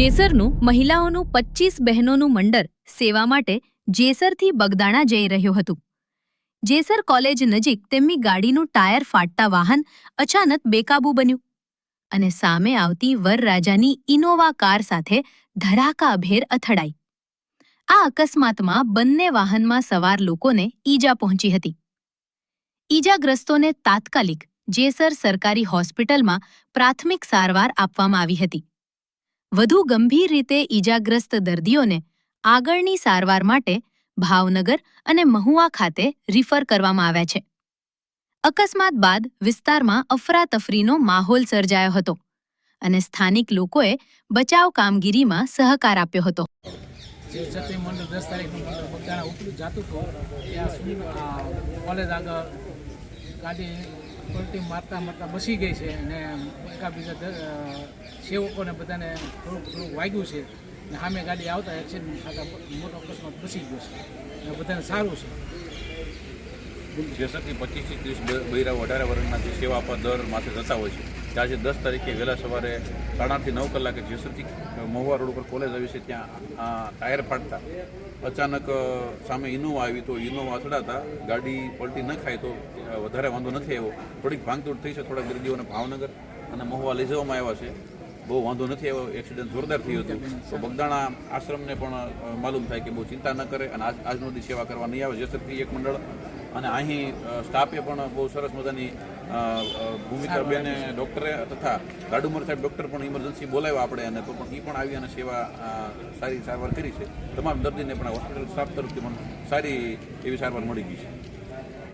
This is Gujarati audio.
જેસરનું મહિલાઓનું પચીસ બહેનોનું મંડળ સેવા માટે જેસરથી બગદાણા જઈ રહ્યું હતું. જેસર કોલેજ નજીક તેમની ગાડીનું ટાયર ફાટતા વાહન અચાનક બેકાબૂ બન્યું અને સામે આવતી વરરાજાની ઇનોવા કાર સાથે ધડાકાભેર અથડાઈ. આ અકસ્માતમાં બંને વાહનમાં સવાર લોકોને ઈજા પહોંચી હતી. ઈજાગ્રસ્તોને તાત્કાલિક જેસર સરકારી હોસ્પિટલમાં પ્રાથમિક સારવાર આપવામાં આવી હતી. વધુ ગંભીર રીતે ઈજાગ્રસ્ત દર્દીઓને આગળની સારવાર માટે ભાવનગર અને મહુવા ખાતે રિફર કરવામાં આવ્યા છે. અકસ્માત બાદ વિસ્તારમાં અફરાતફરીનો માહોલ સર્જાયો હતો અને સ્થાનિક લોકોએ બચાવ કામગીરીમાં સહકાર આપ્યો હતો. ગાડી પલટી મારતા મારતા બસી ગઈ છે અને એકાબીજા સેવકોને બધાને થોડુંક થોડુંક વાગ્યું છે અને સામે ગાડી આવતા એક્સિડન્ટ થતા મોટો અકસ્માત બસી ગયો છે. અને બધાને સારું છે. જેસરથી પચીસથી ત્રીસ બૈરાઓ અઢાર વર્ષના જે સેવા આપવા દર માસે જતા હોય છે. ત્યાં આજે દસ તારીખે વહેલા સવારે સાડાથી નવ કલાકે જેસરથી મહુવા રોડ ઉપર કોલેજ આવી છે, ત્યાં ટાયર ફાટતા. અચાનક સામે ઇનોવા આવી તો ઇનોવા અથડાતા, ગાડી પલટી ન ખાય તો વધારે વાંધો નથી આવ્યો. થોડીક ભાંગતોડ થઈ છે, થોડાક દર્દીઓને ભાવનગર અને મહુવા લઈ જવામાં આવ્યા છે. બહુ વાંધો નથી આવ્યો એક્સિડન્ટ જોરદાર થયું હતું. તો બગદાણા આશ્રમને પણ માલુમ થાય કે બહુ ચિંતા ન કરે અને આજ આજનો દી સેવા કરવા નહીં આવે. જેસરથી એક મંડળ અને અહીં સ્ટાફે પણ બહુ સરસ મજાની ભૂમિકા બેને ડૉક્ટરે તથા ગાડુમર સાહેબ ડૉક્ટર પણ ઇમરજન્સી બોલાવ્યા આપણે અને તો પણ એ પણ આવી અને સેવા સારી સારવાર કરી છે. તમામ દર્દીને પણ હોસ્પિટલ સ્ટાફ તરફથી પણ સારી એવી સારવાર મળી ગઈ છે.